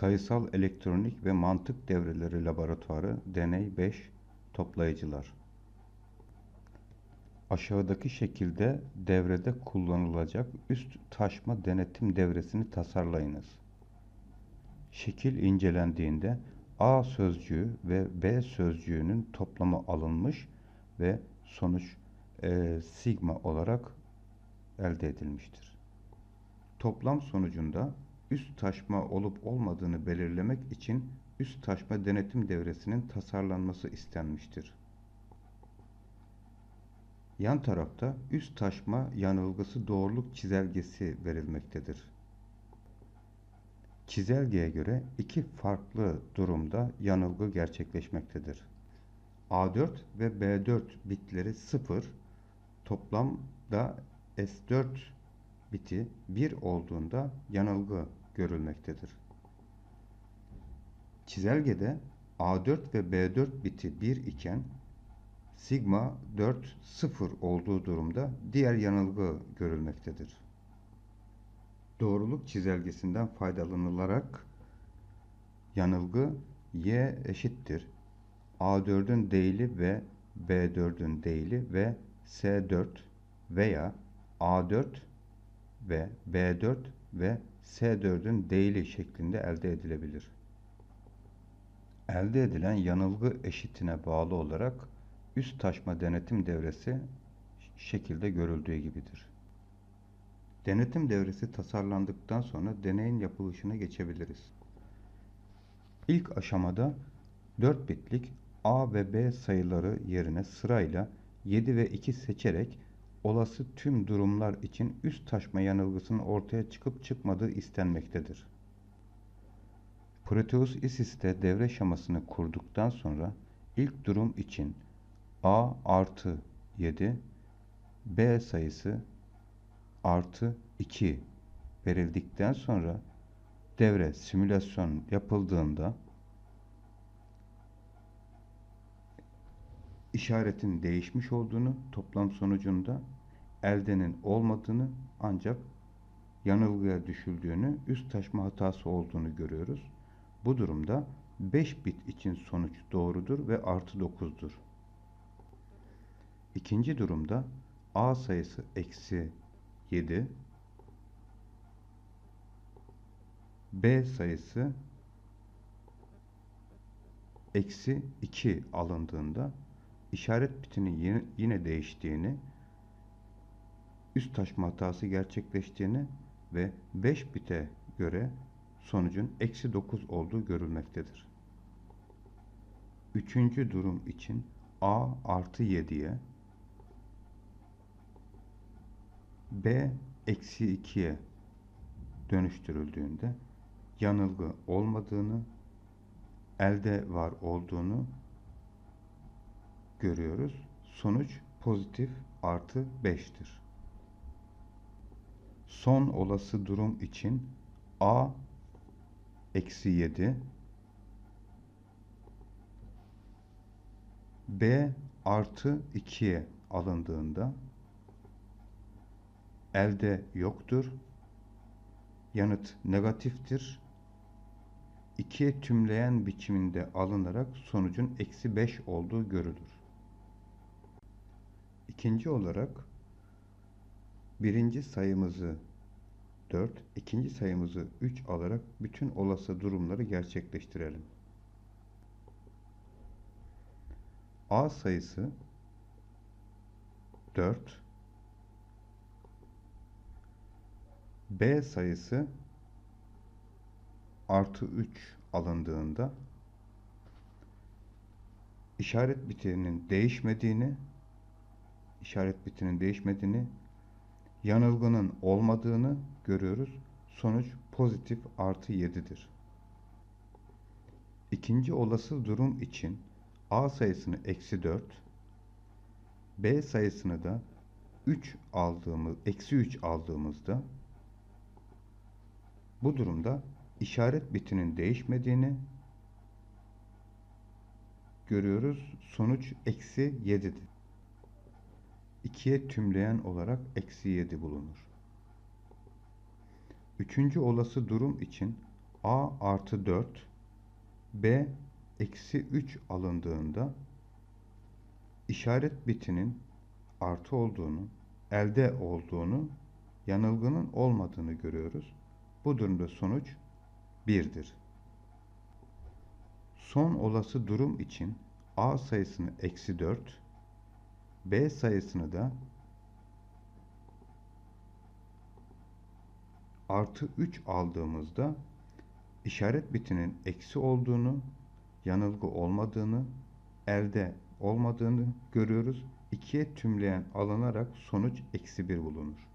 Sayısal Elektronik ve Mantık Devreleri Laboratuvarı Deney 5 Toplayıcılar Aşağıdaki şekilde devrede kullanılacak üst taşma denetim devresini tasarlayınız. Şekil incelendiğinde A sözcüğü ve B sözcüğünün toplamı alınmış ve sonuç e, sigma olarak elde edilmiştir. Toplam sonucunda üst taşma olup olmadığını belirlemek için üst taşma denetim devresinin tasarlanması istenmiştir. Yan tarafta üst taşma yanılgısı doğruluk çizelgesi verilmektedir. Çizelgeye göre iki farklı durumda yanılgı gerçekleşmektedir. A4 ve B4 bitleri 0, toplamda S4 biti 1 olduğunda yanılgı görülmektedir. Çizelgede A4 ve B4 biti 1 iken sigma 4 0 olduğu durumda diğer yanılgı görülmektedir. Doğruluk çizelgesinden faydalanılarak yanılgı y eşittir. A4'ün değili ve B4'ün değili ve S4 veya A4 ve B4 ve S4'ün değili şeklinde elde edilebilir. Elde edilen yanılgı eşitine bağlı olarak üst taşma denetim devresi şekilde görüldüğü gibidir. Denetim devresi tasarlandıktan sonra deneyin yapılışına geçebiliriz. İlk aşamada 4 bitlik A ve B sayıları yerine sırayla 7 ve 2 seçerek olası tüm durumlar için üst taşma yanılgısının ortaya çıkıp çıkmadığı istenmektedir. Proteus ISIS'te devre şemasını kurduktan sonra ilk durum için A artı 7, B sayısı artı 2 verildikten sonra devre simülasyon yapıldığında işaretin değişmiş olduğunu, toplam sonucunda eldenin olmadığını ancak yanılgıya düşüldüğünü, üst taşma hatası olduğunu görüyoruz. Bu durumda 5 bit için sonuç doğrudur ve artı 9'dur. İkinci durumda A sayısı eksi 7, B sayısı eksi 2 alındığında işaret bitinin yine değiştiğini, üst taşma hatası gerçekleştiğini ve 5 bite göre sonucun eksi 9 olduğu görülmektedir. Üçüncü durum için A artı 7'ye B eksi 2'ye dönüştürüldüğünde yanılgı olmadığını, elde var olduğunu görüyoruz. Sonuç pozitif artı 5'tir. Son olası durum için A eksi 7 B artı 2'ye alındığında elde yoktur. Yanıt negatiftir. İkiye tümleyen biçiminde alınarak sonucun eksi 5 olduğu görülür. İkinci olarak birinci sayımızı 4, ikinci sayımızı 3 alarak bütün olası durumları gerçekleştirelim. A sayısı 4, B sayısı artı 3 alındığında işaret bitinin değişmediğini işaret bitinin değişmediğini yanılgının olmadığını görüyoruz. Sonuç pozitif artı 7'dir. İkinci olası durum için A sayısını eksi 4 B sayısını da 3 aldığımız, eksi 3 aldığımızda bu durumda işaret bitinin değişmediğini görüyoruz. Sonuç eksi 7'dir. 2'ye tümleyen olarak eksi 7 bulunur. Üçüncü olası durum için A artı 4 B eksi 3 alındığında işaret bitinin artı olduğunu, elde olduğunu, yanılgının olmadığını görüyoruz. Bu durumda sonuç 1'dir. Son olası durum için A sayısını eksi 4, B sayısını da artı 3 aldığımızda işaret bitinin eksi olduğunu, yanılgı olmadığını, elde olmadığını görüyoruz. 2'ye tümleyen alınarak sonuç eksi 1 bulunur.